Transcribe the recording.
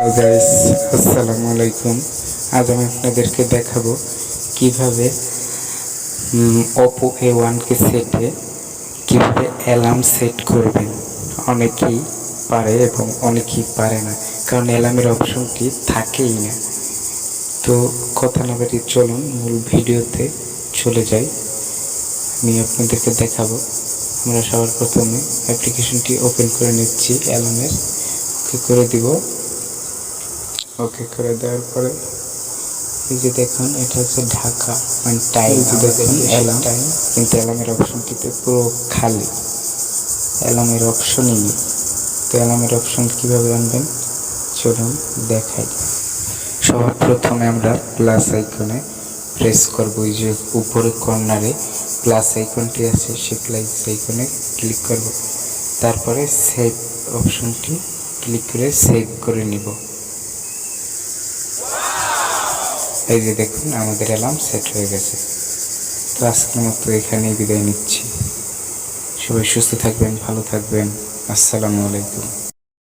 Hello guys আসসালামু আলাইকুম। আজ আমি আপনাদেরকে দেখাবো কীভাবে ওপো এ ওয়ানকে সেটে কীভাবে অ্যালার্ম সেট করবেন। অনেকেই পারে এবং অনেকেই পারে না, কারণ অ্যালার্মের অপশনটি থাকেই না। তো কথা না বাড়িয়ে চলুন, মূল ভিডিওতে চলে যাই। আমি আপনাদেরকে দেখাবো। আমরা সবার প্রথমে অ্যাপ্লিকেশনটি ওপেন করে নিচ্ছি অ্যালার্মের করে দিব। ওকে করে দেওয়ার পরে এই যে দেখুন এটা হচ্ছে ঢাকা মানে টাইম দেখুন অ্যালার্ম টাইম কিন্তু অ্যালার্মের অপশনটিতে পুরো খালি। অ্যালার্মের অপশনই নেই। তো অ্যালার্মের অপশন কীভাবে আনবেন? চলুন দেখাই। সবার প্রথমে আমরা প্লাস আইকনে প্রেস করব। ওই যে উপরে কর্নারে প্লাস আইকনটি আছে সে প্লাস আইকনে ক্লিক করব। তারপরে সেভ অপশনটি ক্লিক করে সেভ করে নিব। এই যে দেখুন, আমাদের অ্যালার্ম সেট হয়ে গেছে। তো আজকের মতো এখানেই বিদায় নিচ্ছি। সবাই সুস্থ থাকবেন, ভালো থাকবেন। আসসালামু আলাইকুম।